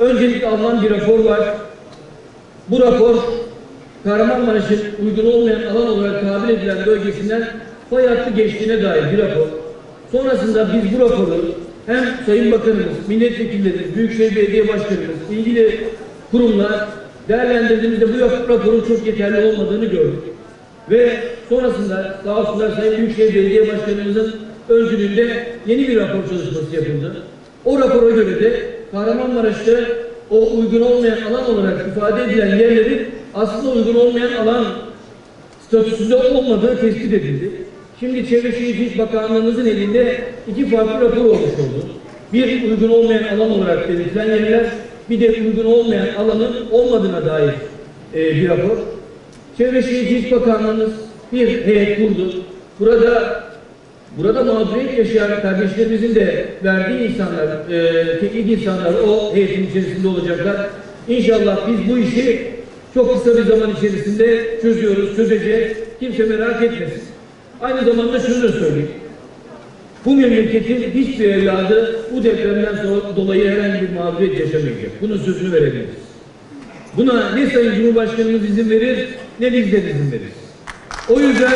öncelikle alınan bir rapor var. Bu rapor Kahramanmaraş'ın uygun olmayan alan olarak tabir edilen bölgesinden fay hattı geçtiğine dair bir rapor. Sonrasında biz bu raporu hem Sayın Bakanımız, milletvekillerimiz, Büyükşehir Belediye Başkanımız, ilgili kurumlar değerlendirdiğimizde bu raporun çok yeterli olmadığını gördük. Ve sonrasında sağ olsunlar Sayın Büyükşehir Belediye Başkanımızın öncülüğünde yeni bir rapor çalışması yapıldı. O rapora göre de Kahramanmaraş'ta o uygun olmayan alan olarak ifade edilen yerlerin aslında uygun olmayan alan statüsünde olmadığı tespit edildi. Şimdi Çevre Şehircilik Bakanlığımızın elinde iki farklı rapor olmuş oldu. Bir uygun olmayan alan olarak belirtilen yerler, bir de uygun olmayan alanın olmadığına dair e, bir rapor. Çevre Şehircilik Bakanlığımız bir heyet kurdu. Burada burada mağduriyet yaşayan kardeşlerimizin de verdiği insanlar, e, teknik insanlar o heyetin içerisinde olacaklar. İnşallah biz bu işi çok kısa bir zaman içerisinde çözüyoruz, çözeceğiz. Kimse merak etmesin. Aynı zamanda şunu da söyleyeyim. Bu memleketin hiçbir evladı bu depremden sonra dolayı herhangi bir mağduriyet yaşamayacak. Bunun sözünü verebiliriz. Buna ne Sayın Cumhurbaşkanımız izin verir ne bizler izin veririz. O yüzden